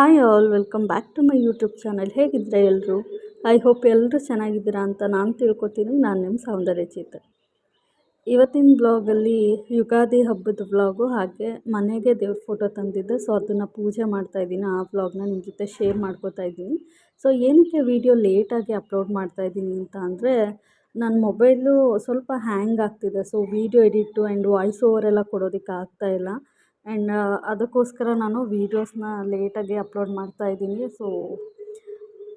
Hi all, welcome back to my YouTube channel. ಹೇಗಿದ್ದರೆ ಎಲ್ಲರೂ I hope ಎಲ್ಲರೂ ಚೆನ್ನಾಗಿದ್ದೀರಾ ಅಂತ ನಾನು ತಿಳ್ಕೊತೀನಿ. ನಾನು ನಿಮ್ಮ ಸೌಂದರ್ಯ ಚೇತ ಇವತ್ತಿನ ಬ್ಲಾಗಲ್ಲಿ ಯುಗಾದಿ ಹಬ್ಬದ ವ್ಲಾಗು ಹಾಗೆ ಮನೆಗೆ ದೇವ್ರ ಫೋಟೋ ತಂದಿದ್ದೆ. ಸೊ, ಅದನ್ನು ಪೂಜೆ ಮಾಡ್ತಾಯಿದ್ದೀನಿ ಆ ವ್ಲಾಗ್ನ ನಿಮ್ಮ ಜೊತೆ ಶೇರ್ ಮಾಡ್ಕೋತಾ ಇದ್ದೀನಿ. ಸೊ, ಏನಕ್ಕೆ ವೀಡಿಯೋ ಲೇಟಾಗಿ ಅಪ್ಲೋಡ್ ಮಾಡ್ತಾಯಿದ್ದೀನಿ ಅಂತ ಅಂದರೆ ನನ್ನ ಮೊಬೈಲು ಸ್ವಲ್ಪ ಹ್ಯಾಂಗ್ ಆಗ್ತಿದೆ. So, video edit and voice over ಎಲ್ಲ ಕೊಡೋದಕ್ಕೆ ಆಗ್ತಾಯಿಲ್ಲ ಆ್ಯಂಡ್ ಅದಕ್ಕೋಸ್ಕರ ನಾನು ವೀಡಿಯೋಸ್ನ ಲೇಟಾಗಿ ಅಪ್ಲೋಡ್ ಮಾಡ್ತಾಯಿದ್ದೀನಿ ಸೊ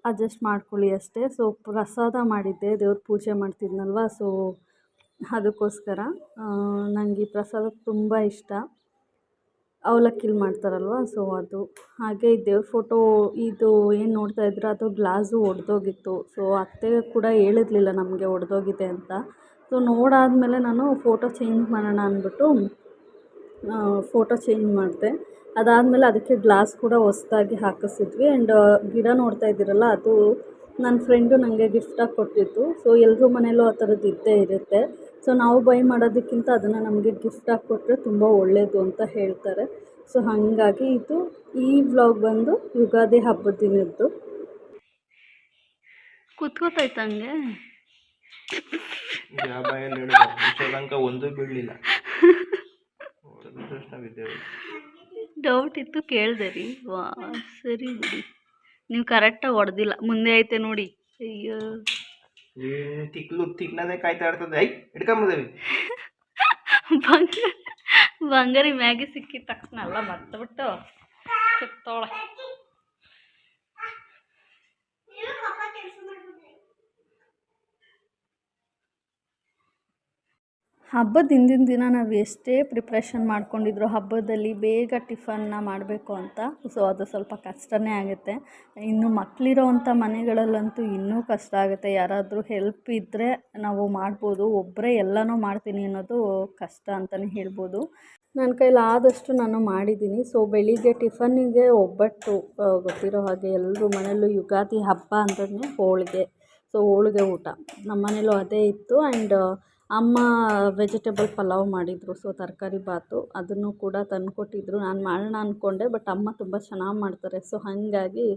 ಅಡ್ಜಸ್ಟ್ ಮಾಡ್ಕೊಳ್ಳಿ ಅಷ್ಟೇ. ಸೊ ಪ್ರಸಾದ ಮಾಡಿದ್ದೆ. ದೇವ್ರ ಪೂಜೆ ಮಾಡ್ತಿದ್ನಲ್ವ? ಸೊ ಅದಕ್ಕೋಸ್ಕರ ನನಗೆ ಈ ಪ್ರಸಾದ ತುಂಬ ಇಷ್ಟ. ಅವಲಕ್ಕಿಲಿ ಮಾಡ್ತಾರಲ್ವ? ಸೊ ಅದು. ಹಾಗೆ ಈ ದೇವ್ರ ಫೋಟೋ ಇದು ಏನು ನೋಡ್ತಾ ಇದ್ರೆ, ಅದು ಗ್ಲಾಸು ಒಡೆದೋಗಿತ್ತು. ಸೊ ಅತ್ತೆ ಕೂಡ ಹೇಳಿರಲಿಲ್ಲ ನಮಗೆ ಒಡೆದೋಗಿದೆ ಅಂತ. ಸೊ ನೋಡಾದಮೇಲೆ ನಾನು ಫೋಟೋ ಚೇಂಜ್ ಮಾಡೋಣ ಅಂದ್ಬಿಟ್ಟು ಫೋಟೋ ಚೇಂಜ್ ಮಾಡಿದೆ. ಅದಾದಮೇಲೆ ಅದಕ್ಕೆ ಗ್ಲಾಸ್ ಕೂಡ ಹೊಸ್ದಾಗಿ ಹಾಕಿಸಿದ್ವಿ. ಆ್ಯಂಡ್ ಗಿಡ ನೋಡ್ತಾ ಇದ್ದೀರಲ್ಲ ಅದು ನನ್ನ ಫ್ರೆಂಡು ನನಗೆ ಗಿಫ್ಟಾಗಿ ಕೊಟ್ಟಿದ್ದು. ಸೊ ಎಲ್ಲರೂ ಮನೆಯಲ್ಲೂ ಆ ಥರದ್ದು ಇದ್ದೇ ಇರುತ್ತೆ. ಸೊ ನಾವು ಬೈ ಮಾಡೋದಕ್ಕಿಂತ ಅದನ್ನು ನಮಗೆ ಗಿಫ್ಟಾಗಿ ಕೊಟ್ಟರೆ ತುಂಬ ಒಳ್ಳೆಯದು ಅಂತ ಹೇಳ್ತಾರೆ. ಸೊ ಹಾಗಾಗಿ ಇದು ಈ ವ್ಲಾಗ್ ಬಂದು ಯುಗಾದಿ ಹಬ್ಬದ ದಿನದ್ದು. ಕೂತ್ಕೋತೈತಂಗೆ ಒಂದು ಬೀಳಲಿಲ್ಲ. ಡೌಟ್ ಇತ್ತು ಕೇಳಿದೆ ರೀ. ವಾ ಸರಿ ಬಿಡಿ. ನೀವು ಕರೆಕ್ಟಾಗಿ ಹೊಡೆದಿಲ್ಲ. ಮುಂದೆ ಐತೆ ನೋಡಿ. ಅಯ್ಯೋ. ತಿಕ್ಲು ತಿಕ್ಲದೇ ಕಾಯ್ತಾ ಇರ್ತದೆ. ಐ ಹಿಡ್ಕೊಂಬದೇವಿ ಬಂಗ ಬಂಗಾರಿ ಮ್ಯಾಗಿ ಸಿಕ್ಕಿದ ತಕ್ಷಣ ಎಲ್ಲ ಮರ್ತಬಿಟ್ಟು ಸಿಕ್ತವಳೆ ಹಬ್ಬದ ಹಿಂದಿನ ದಿನ ನಾವು ಎಷ್ಟೇ ಪ್ರಿಪ್ರೇಷನ್ ಮಾಡ್ಕೊಂಡಿದ್ರು ಹಬ್ಬದಲ್ಲಿ ಬೇಗ ಟಿಫನ್ನ ಮಾಡಬೇಕು ಅಂತ. ಸೊ ಅದು ಸ್ವಲ್ಪ ಕಷ್ಟನೇ ಆಗುತ್ತೆ. ಇನ್ನು ಮಕ್ಕಳಿರೋವಂಥ ಮನೆಗಳಲ್ಲಂತೂ ಇನ್ನೂ ಕಷ್ಟ ಆಗುತ್ತೆ. ಯಾರಾದರೂ ಹೆಲ್ಪ್ ಇದ್ದರೆ ನಾವು ಮಾಡ್ಬೋದು. ಒಬ್ಬರೇ ಎಲ್ಲನೂ ಮಾಡ್ತೀನಿ ಅನ್ನೋದು ಕಷ್ಟ ಅಂತಲೇ ಹೇಳ್ಬೋದು. ನನ್ನ ಕೈಲಾದಷ್ಟು ನಾನು ಮಾಡಿದ್ದೀನಿ ಸೊ ಬೆಳಿಗ್ಗೆ ಟಿಫನ್ನಿಗೆ ಒಬ್ಬಟ್ಟು ಗೊತ್ತಿರೋ ಹಾಗೆ ಎಲ್ಲರೂ ಮನೆಯಲ್ಲೂ ಯುಗಾದಿ ಹಬ್ಬ ಅಂದ್ರೆ ಹೋಳಿಗೆ. ಸೊ ಹೋಳಿಗೆ ಊಟ. ನಮ್ಮ ಮನೇಲೂ ಅದೇ ಇತ್ತು. ಆ್ಯಂಡ್ ಅಮ್ಮ ವೆಜಿಟೇಬಲ್ ಪಲಾವ್ ಮಾಡಿದರು ಸೊ ತರಕಾರಿ ಬಾತು, ಅದನ್ನು ಕೂಡ ತಂದುಕೊಟ್ಟಿದ್ರು. ನಾನು ಮಾಡೋಣ ಅಂದ್ಕೊಂಡೆ ಬಟ್ ಅಮ್ಮ ತುಂಬ ಚೆನ್ನಾಗಿ ಮಾಡ್ತಾರೆ. ಸೊ ಹಾಗಾಗಿ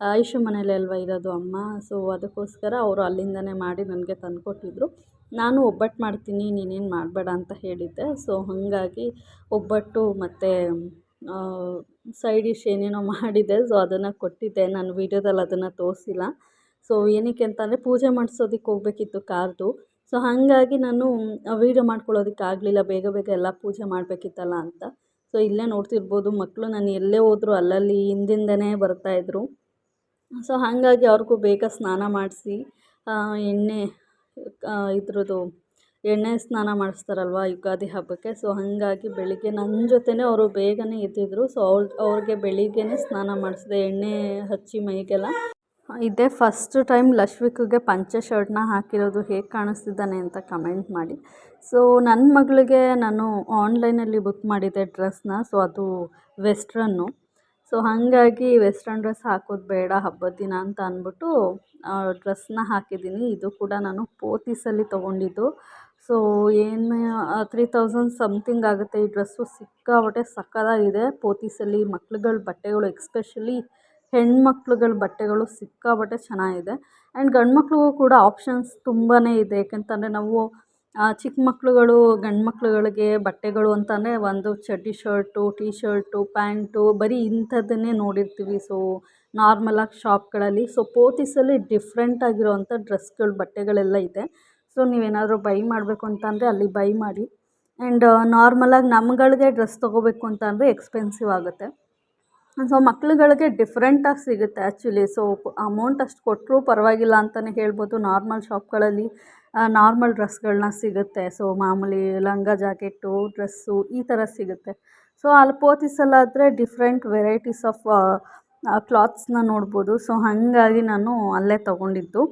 ಐಶು ಮನೇಲಿ ಅಲ್ವ ಇರೋದು ಅಮ್ಮ? ಸೊ ಅದಕ್ಕೋಸ್ಕರ ಅವರು ಅಲ್ಲಿಂದನೇ ಮಾಡಿ ನನಗೆ ತಂದುಕೊಟ್ಟಿದ್ರು. ನಾನು ಒಬ್ಬಟ್ಟು ಮಾಡ್ತೀನಿ, ನೀನೇನು ಮಾಡಬೇಡ ಅಂತ ಹೇಳಿದ್ದೆ. ಸೊ ಹಾಗಾಗಿ ಒಬ್ಬಟ್ಟು ಮತ್ತು ಸೈಡ್ ಡಿಶ್ ಏನೇನೋ ಮಾಡಿದೆ. ಸೊ ಅದನ್ನು ಕೊಟ್ಟಿದ್ದೆ. ನಾನು ವೀಡಿಯೋದಲ್ಲಿ ಅದನ್ನು ತೋರಿಸಿಲ್ಲ. ಸೊ ಏನಕ್ಕೆ ಅಂತಂದರೆ, ಪೂಜೆ ಮಾಡಿಸೋದಕ್ಕೆ ಹೋಗಬೇಕಿತ್ತು ಕಾರ್ದು. ಸೊ ಹಾಗಾಗಿ ನಾನು ವೀಡಿಯೋ ಮಾಡ್ಕೊಳ್ಳೋದಕ್ಕೆ ಆಗಲಿಲ್ಲ. ಬೇಗ ಬೇಗ ಎಲ್ಲ ಪೂಜೆ ಮಾಡಬೇಕಿತ್ತಲ್ಲ ಅಂತ. ಸೊ ಇಲ್ಲೇ ನೋಡ್ತಿರ್ಬೋದು. ಮಕ್ಕಳು ನಾನು ಎಲ್ಲೇ ಹೋದರೂ ಅಲ್ಲಲ್ಲಿ ಹಿಂದಿಂದನೇ ಬರ್ತಾಯಿದ್ರು ಸೊ ಹಾಗಾಗಿ ಅವ್ರಿಗೂ ಬೇಗ ಸ್ನಾನ ಮಾಡಿಸಿ ಎಣ್ಣೆ ಇದ್ರದ್ದು ಎಣ್ಣೆ ಸ್ನಾನ ಮಾಡಿಸ್ತಾರಲ್ವ ಯುಗಾದಿ ಹಬ್ಬಕ್ಕೆ. ಸೊ ಹಾಗಾಗಿ ಬೆಳಿಗ್ಗೆ ನನ್ನ ಜೊತೆನೇ ಅವರು ಬೇಗನೆ ಇದ್ದಿದ್ರು ಸೊ ಅವ್ರು ಅವ್ರಿಗೆ ಬೆಳಿಗ್ಗೆನೇ ಸ್ನಾನ ಮಾಡಿಸಿದೆ. ಎಣ್ಣೆ ಹಚ್ಚಿ ಮೈಗೆಲ್ಲ. ಇದೇ ಫಸ್ಟ್ ಟೈಮ್ ಲಶ್ವಿಕ್ಗೆ ಪಂಚೆ ಶರ್ಟ್ನ ಹಾಕಿರೋದು ಹೇಗೆ ಕಾಣಿಸ್ತಿದ್ದಾನೆ ಅಂತ ಕಮೆಂಟ್ ಮಾಡಿ. ಸೊ ನನ್ನ ಮಗಳಿಗೆ ನಾನು ಆನ್ಲೈನಲ್ಲಿ ಬುಕ್ ಮಾಡಿದ್ದೆ ಡ್ರೆಸ್ನ ಸೊ ಅದು ವೆಸ್ಟ್ರನ್ನು ಸೊ ಹಾಗಾಗಿ ವೆಸ್ಟ್ರನ್ ಡ್ರೆಸ್ ಹಾಕೋದು ಬೇಡ, ಹಬ್ಬದ ದಿನ ಅಂತ ಅಂದ್ಬಿಟ್ಟು ಡ್ರೆಸ್ನ ಹಾಕಿದ್ದೀನಿ. ಇದು ಕೂಡ ನಾನು ಪೋತೀಸಲ್ಲಿ ತೊಗೊಂಡಿದ್ದು. ಸೊ ಏನು ತ್ರೀ ತೌಸಂಡ್ ಸಮಥಿಂಗ್ ಆಗುತ್ತೆ ಈ ಡ್ರೆಸ್ಸು ಸಿಕ್ಕಾಪಟ್ಟೆ ಸಕ್ಕದಾಗಿದೆ. ಪೋತೀಸಲ್ಲಿ ಮಕ್ಳುಗಳ ಬಟ್ಟೆಗಳು ಎಕ್ಸ್ಪೆಷಲಿ ಹೆಣ್ಮಕ್ಳುಗಳ ಬಟ್ಟೆಗಳು ಸಿಕ್ಕಾಪಟ್ಟೆ ಚೆನ್ನಾಗಿದೆ. ಆ್ಯಂಡ್ ಗಂಡು ಮಕ್ಳಿಗೂ ಕೂಡ ಆಪ್ಷನ್ಸ್ ತುಂಬಾ ಇದೆ. ಏಕೆಂತಂದರೆ ನಾವು ಚಿಕ್ಕ ಮಕ್ಳುಗಳು ಗಂಡು ಮಕ್ಳುಗಳಿಗೆ ಬಟ್ಟೆಗಳು ಅಂತಂದರೆ ಒಂದು ಚಡ್ಡಿ ಶರ್ಟು ಟೀ ಶರ್ಟು ಪ್ಯಾಂಟು, ಬರೀ ಇಂಥದ್ದನ್ನೇ ನೋಡಿರ್ತೀವಿ. ಸೊ ನಾರ್ಮಲಾಗಿ ಶಾಪ್ಗಳಲ್ಲಿ ಸೊ ಪೋತಿಸಲ್ಲಿ ಡಿಫ್ರೆಂಟ್ ಆಗಿರೋವಂಥ ಡ್ರೆಸ್ಗಳು ಬಟ್ಟೆಗಳೆಲ್ಲ ಇದೆ. ಸೊ ನೀವೇನಾದರೂ ಬೈ ಮಾಡಬೇಕು ಅಂತಂದರೆ ಅಲ್ಲಿ ಬೈ ಮಾಡಿ. ಆ್ಯಂಡ್ ನಾರ್ಮಲಾಗಿ ನಮ್ಗಳಿಗೆ ಡ್ರೆಸ್ ತೊಗೋಬೇಕು ಅಂತಂದರೆ ಎಕ್ಸ್ಪೆನ್ಸಿವ್ ಆಗುತ್ತೆ. ಸೊ ಮಕ್ಳುಗಳಿಗೆ ಡಿಫ್ರೆಂಟಾಗಿ ಸಿಗುತ್ತೆ ಆ್ಯಕ್ಚುಲಿ ಸೊ ಅಮೌಂಟ್ ಅಷ್ಟು ಕೊಟ್ಟರೂ ಪರವಾಗಿಲ್ಲ ಅಂತಲೇ ಹೇಳ್ಬೋದು. ನಾರ್ಮಲ್ ಶಾಪ್ಗಳಲ್ಲಿ ನಾರ್ಮಲ್ ಡ್ರೆಸ್ಗಳನ್ನ ಸಿಗುತ್ತೆ. ಸೊ ಮಾಮೂಲಿ ಲಂಗ ಜಾಕೆಟ್ಟು ಡ್ರೆಸ್ಸು ಈ ಥರ ಸಿಗುತ್ತೆ. ಸೊ ಅಲ್ಲಿ ಪೋತಿಸಲ್ಲಾದರೆ ಡಿಫ್ರೆಂಟ್ ವೆರೈಟೀಸ್ ಆಫ್ ಕ್ಲಾತ್ಸ್ನ ನೋಡ್ಬೋದು. ಸೊ ಹಾಗಾಗಿ ನಾನು ಅಲ್ಲೇ ತೊಗೊಂಡಿದ್ದು.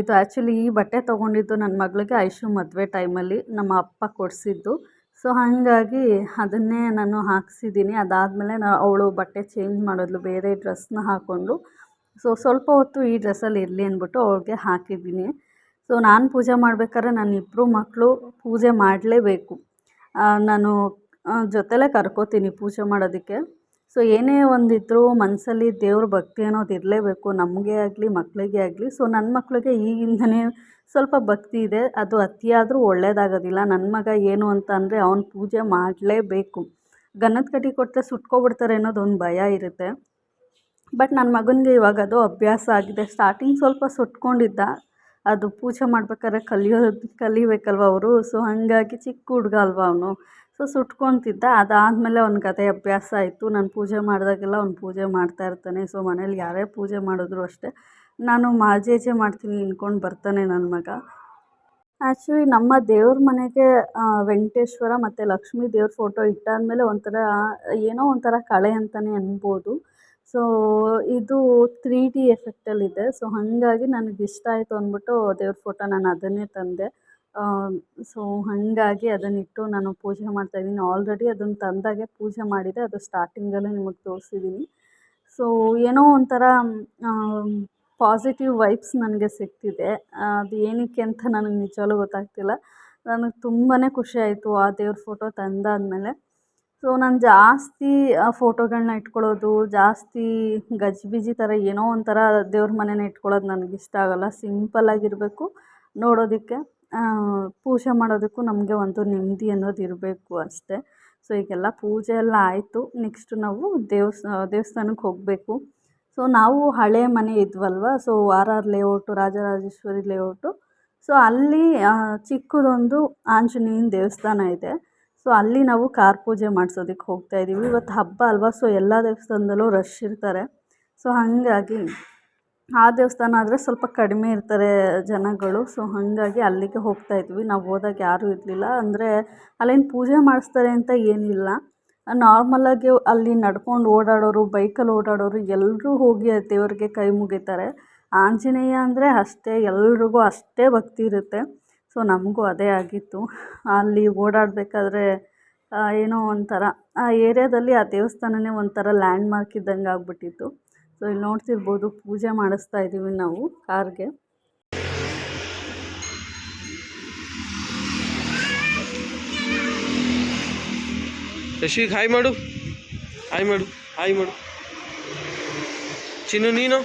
ಇದು ಆ್ಯಕ್ಚುಲಿ ಈ ಬಟ್ಟೆ ತೊಗೊಂಡಿದ್ದು ನನ್ನ ಮಗಳಿಗೆ ಐಶು ಮದುವೆ ಟೈಮಲ್ಲಿ ನಮ್ಮ ಅಪ್ಪ ಕೊಡಿಸಿದ್ದು. ಸೊ ಹಾಗಾಗಿ ಅದನ್ನೇ ನಾನು ಹಾಕ್ಸಿದ್ದೀನಿ. ಅದಾದಮೇಲೆ ನಾ ಅವಳು ಬಟ್ಟೆ ಚೇಂಜ್ ಮಾಡಿದ್ಲು, ಬೇರೆ ಡ್ರೆಸ್ನ ಹಾಕ್ಕೊಂಡು. ಸೊ ಸ್ವಲ್ಪ ಹೊತ್ತು ಈ ಡ್ರೆಸ್ಸಲ್ಲಿ ಇರಲಿ ಅಂದ್ಬಿಟ್ಟು ಅವ್ಳಿಗೆ ಹಾಕಿದ್ದೀನಿ. ಸೊ ನಾನು ಪೂಜೆ ಮಾಡ್ಬೇಕಾದ್ರೆ ನನ್ನ ಇಬ್ಬರು ಮಕ್ಕಳು ಪೂಜೆ ಮಾಡಲೇಬೇಕು. ನಾನು ಜೊತೆಲೇ ಕರ್ಕೋತೀನಿ ಪೂಜೆ ಮಾಡೋದಕ್ಕೆ. ಸೊ ಏನೇ ಒಂದಿದ್ರೂ ಮನಸ್ಸಲ್ಲಿ ದೇವ್ರ ಭಕ್ತಿ ಅನ್ನೋದು ಇರಲೇಬೇಕು. ನಮಗೆ ಆಗಲಿ ಮಕ್ಕಳಿಗೆ ಆಗಲಿ. ಸೊ ನನ್ನ ಮಕ್ಕಳಿಗೆ ಈಗಿಂದನೇ ಸ್ವಲ್ಪ ಭಕ್ತಿ ಇದೆ. ಅದು ಅತಿಯಾದರೂ ಒಳ್ಳೆಯದಾಗೋದಿಲ್ಲ ನನ್ನ ಮಗ ಏನು ಅಂತ ಅಂದರೆ ಅವ್ನು ಪೂಜೆ ಮಾಡಲೇಬೇಕು. ಗನ್ನದ ಕಟ್ಟಿ ಕೊಟ್ಟರೆ ಸುಟ್ಕೊಬಿಡ್ತಾರೆ ಅನ್ನೋದು ಒಂದು ಭಯ ಇರುತ್ತೆ. ಬಟ್ ನನ್ನ ಮಗನಿಗೆ ಇವಾಗ ಅದು ಅಭ್ಯಾಸ ಆಗಿದೆ. ಸ್ಟಾರ್ಟಿಂಗ್ ಸ್ವಲ್ಪ ಸುಟ್ಕೊಂಡಿದ್ದ. ಅದು ಪೂಜೆ ಮಾಡ್ಬೇಕಾದ್ರೆ ಕಲಿಯೋದು ಕಲಿಬೇಕಲ್ವ ಅವರು? ಸೊ ಹಾಗಾಗಿ ಚಿಕ್ಕ ಹುಡುಗ ಅಲ್ವಾ ಅವನು? ಸೊ ಸುಟ್ಕೊತಿದ್ದ. ಅದಾದಮೇಲೆ ಅವ್ನಿಗೆ ಕತೆ ಅಭ್ಯಾಸ ಆಯಿತು. ನಾನು ಪೂಜೆ ಮಾಡಿದಾಗೆಲ್ಲ ಅವ್ನು ಪೂಜೆ ಮಾಡ್ತಾ ಇರ್ತಾನೆ. ಸೊ ಮನೇಲಿ ಯಾರೇ ಪೂಜೆ ಮಾಡಿದ್ರು ಅಷ್ಟೇ. ನಾನು ಮಾಜೇಜೆ ಮಾಡ್ತೀನಿ ಅಂದ್ಕೊಂಡು ಬರ್ತಾನೆ ನನ್ನ ಮಗ. ಆ್ಯಕ್ಚುಲಿ ನಮ್ಮ ದೇವ್ರ ಮನೆಗೆ ವೆಂಕಟೇಶ್ವರ ಮತ್ತು ಲಕ್ಷ್ಮೀ ದೇವ್ರ ಫೋಟೋ ಇಟ್ಟಾದಮೇಲೆ ಒಂಥರ, ಏನೋ ಒಂಥರ ಕಳೆ ಅಂತಲೇ ಅನ್ಬೋದು. ಸೊ ಇದು ತ್ರೀ ಡಿ ಎಫೆಕ್ಟಲ್ಲಿದೆ ಸೊ ಹಾಗಾಗಿ ನನಗೆ ಇಷ್ಟ ಆಯಿತು ಅಂದ್ಬಿಟ್ಟು ದೇವ್ರ ಫೋಟೋ ನಾನು ಅದನ್ನೇ ತಂದೆ. ಸೊ ಹಾಗಾಗಿ ಅದನ್ನಿಟ್ಟು ನಾನು ಪೂಜೆ ಮಾಡ್ತಾಯಿದ್ದೀನಿ ಆಲ್ರೆಡಿ ಅದನ್ನು ತಂದಾಗೆ ಪೂಜೆ ಮಾಡಿದೆ. ಅದು ಸ್ಟಾರ್ಟಿಂಗಲ್ಲೇ ನಿಮಗೆ ತೋರಿಸಿದ್ದೀನಿ ಸೊ ಏನೋ ಒಂಥರ ಪಾಸಿಟಿವ್ ವೈಬ್ಸ್ ನನಗೆ ಸಿಗ್ತಿದೆ ಅದು ಏನಕ್ಕೆ ಅಂತ ನನಗೆ ನಿಜವಾಗ್ಲೂ ಗೊತ್ತಾಗ್ತಿಲ್ಲ. ನನಗೆ ತುಂಬಾ ಖುಷಿ ಆಯಿತು ಆ ದೇವ್ರ ಫೋಟೋ ತಂದಾದಮೇಲೆ. ಸೊ ನಾನು ಜಾಸ್ತಿ ಫೋಟೋಗಳನ್ನ ಇಟ್ಕೊಳ್ಳೋದು, ಜಾಸ್ತಿ ಗಜ್ಬಿಜಿ ಥರ ಏನೋ ಒಂಥರ ದೇವ್ರ ಮನೇನ ಇಟ್ಕೊಳ್ಳೋದು ನನಗೆ ಇಷ್ಟ ಆಗೋಲ್ಲ ಸಿಂಪಲ್ಲಾಗಿರಬೇಕು ನೋಡೋದಕ್ಕೆ. ಪೂಜೆ ಮಾಡೋದಕ್ಕೂ ನಮಗೆ ಒಂದು ನೆಮ್ಮದಿ ಅನ್ನೋದು ಇರಬೇಕು ಅಷ್ಟೇ. ಸೊ ಈಗೆಲ್ಲ ಪೂಜೆ ಎಲ್ಲ ಆಯಿತು. ನೆಕ್ಸ್ಟ್ ನಾವು ದೇವ್ಸ್, ದೇವಸ್ಥಾನಕ್ಕೆ ಹೋಗಬೇಕು. ಸೊ ನಾವು ಹಳೆ ಮನೆ ಇದ್ವಲ್ವ? So R R layout Rajarajeshwari layout so ಅಲ್ಲಿ ಚಿಕ್ಕದೊಂದು ಆಂಜನೇಯನ ದೇವಸ್ಥಾನ ಇದೆ. ಸೊ ಅಲ್ಲಿ ನಾವು ಕಾರ್ ಪೂಜೆ ಮಾಡಿಸೋದಕ್ಕೆ ಹೋಗ್ತಾ ಇದ್ದೀವಿ ಇವತ್ತು ಹಬ್ಬ ಅಲ್ವಾ? ಸೊ ಎಲ್ಲ ದೇವಸ್ಥಾನದಲ್ಲೂ ರಶ್ ಇರ್ತಾರೆ. ಸೊ ಹಾಗಾಗಿ ಆ ದೇವಸ್ಥಾನ ಆದರೆ ಸ್ವಲ್ಪ ಕಡಿಮೆ ಇರ್ತಾರೆ ಜನಗಳು ಸೊ ಹಾಗಾಗಿ ಅಲ್ಲಿಗೆ ಹೋಗ್ತಾ ಇದ್ವಿ. ನಾವು ಹೋದಾಗ ಯಾರೂ ಇರಲಿಲ್ಲ. ಅಂದರೆ ಅಲ್ಲೇನು ಪೂಜೆ ಮಾಡಿಸ್ತಾರೆ ಅಂತ ಏನಿಲ್ಲ. ನಾರ್ಮಲಾಗಿ ಅಲ್ಲಿ ನಡ್ಕೊಂಡು ಓಡಾಡೋರು ಬೈಕಲ್ಲಿ ಓಡಾಡೋರು ಎಲ್ಲರೂ ಹೋಗಿ ದೇವ್ರಿಗೆ ಕೈ ಮುಗಿತಾರೆ. ಆಂಜನೇಯ ಅಂದರೆ ಅಷ್ಟೇ, ಎಲ್ರಿಗೂ ಅಷ್ಟೇ ಭಕ್ತಿ ಇರುತ್ತೆ. ಸೊ ನಮಗೂ ಅದೇ ಆಗಿತ್ತು. ಅಲ್ಲಿ ಓಡಾಡಬೇಕಾದ್ರೆ ಏನೋ ಒಂಥರ, ಆ ಏರಿಯಾದಲ್ಲಿ ಆ ದೇವಸ್ಥಾನವೇ ಒಂಥರ ಲ್ಯಾಂಡ್ ಮಾರ್ಕ್ ಇದ್ದಂಗೆ ಆಗಿಬಿಟ್ಟಿತ್ತು. ಸೊ ಇಲ್ಲಿ ನೋಡ್ತಿರ್ಬೋದು ಪೂಜೆ ಮಾಡಿಸ್ತಾ ಇದ್ದೀವಿ ನಾವು ಕಾರ್ಗೆ. ಯಶ್ವಿಕ್ ಹಾಯ್ ಮಾಡು. ಹಾಯ್ ಮಾಡು. ಹಾಯ್ ಮಾಡು. ಚಿನ್ನು, ನೀನು?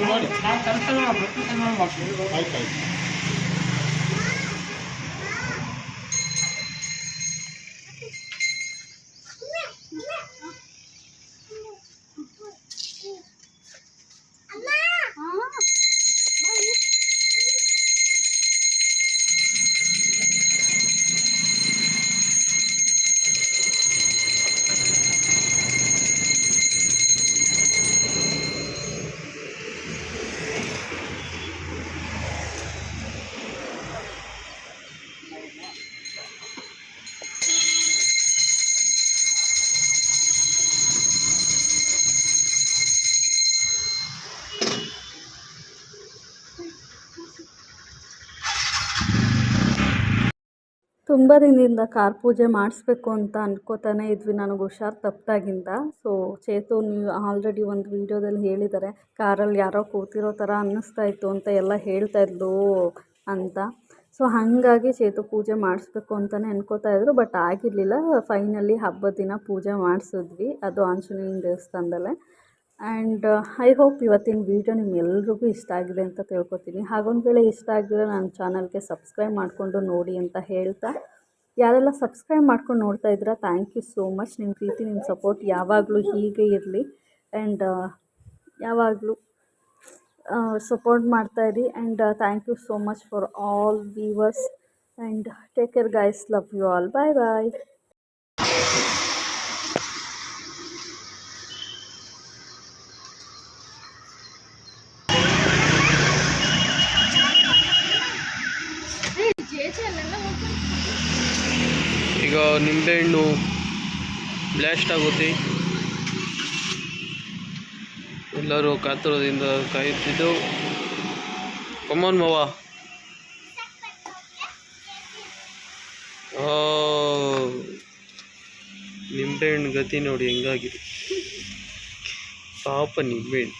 ನೋಡಿ ನಾನು ಕೆಲಸ ಮಾಡ್ತೀನಿ ಆಯ್ತು ಆಯ್ತು. ತುಂಬ ದಿನದಿಂದ ಕಾರ್ ಪೂಜೆ ಮಾಡಿಸ್ಬೇಕು ಅಂತ ಅಂದ್ಕೋತಾನೆ ಇದ್ವಿ. ನನಗೆ ಹುಷಾರು ತಪ್ಪಿದಾಗಿಂದ ಸೊ ಚೇತು ನೀವು ಆಲ್ರೆಡಿ ಒಂದು ವೀಡಿಯೋದಲ್ಲಿ ಹೇಳಿದ್ದಾರೆ ಕಾರಲ್ಲಿ ಯಾರೋ ಕೂತಿರೋ ಥರ ಅನ್ನಿಸ್ತಾ ಇತ್ತು ಅಂತ ಎಲ್ಲ ಹೇಳ್ತಾ ಇದ್ಲು ಅಂತ. ಸೊ ಹಾಗಾಗಿ ಚೇತು ಪೂಜೆ ಮಾಡಿಸ್ಬೇಕು ಅಂತಲೇ ಅನ್ಕೋತಾ ಇದ್ರು ಬಟ್ ಆಗಿರಲಿಲ್ಲ. ಫೈನಲಿ ಹಬ್ಬದ ದಿನ ಪೂಜೆ ಮಾಡಿಸಿದ್ವಿ. ಅದು ಆಂಜನೇಯನ ದೇವಸ್ಥಾನದಲ್ಲೇ. ಆ್ಯಂಡ್ ಐ ಹೋಪ್ ಇವತ್ತಿನ ವೀಡಿಯೋ ನಿಮ್ಗೆಲ್ರಿಗೂ ಇಷ್ಟ ಆಗಿದೆ ಅಂತ ತಿಳ್ಕೊತೀನಿ. ಹಾಗೊಂದು ವೇಳೆ ಇಷ್ಟ ಆಗಿದ್ರೆ ನನ್ನ ಚಾನಲ್ಗೆ ಸಬ್ಸ್ಕ್ರೈಬ್ ಮಾಡಿಕೊಂಡು ನೋಡಿ ಅಂತ ಹೇಳ್ತಾ. ಯಾರೆಲ್ಲ ಸಬ್ಸ್ಕ್ರೈಬ್ ಮಾಡ್ಕೊಂಡು ನೋಡ್ತಾ ಇದ್ದೀರಾ ಥ್ಯಾಂಕ್ ಯು ಸೋ ಮಚ್ ನಿಮ್ಮ ಪ್ರೀತಿ ನಿಮ್ಮ ಸಪೋರ್ಟ್ ಯಾವಾಗಲೂ ಹೀಗೆ ಇರಲಿ. ಆ್ಯಂಡ್ ಯಾವಾಗಲೂ support ಮಾಡ್ತಾಯಿರಿ and thank you so much for all viewers and take care guys love you all bye bye ಈಗ ನಿಂಬೆಹಣ್ಣು ಬ್ಲಾಸ್ಟ್ ಆಗುತ್ತೆ. ಎಲ್ಲರೂ ಕಾತುರದಿಂದ ಕಾಯುತ್ತಿದ್ದು. ಕಮಾನ್ ಮವ. ನಿಂಬೆಹಣ್ಣು ಗತಿ ನೋಡಿ ಹೆಂಗಾಗಿದೆ ಪಾಪ ನಿಂಬೆಹಣ್ಣು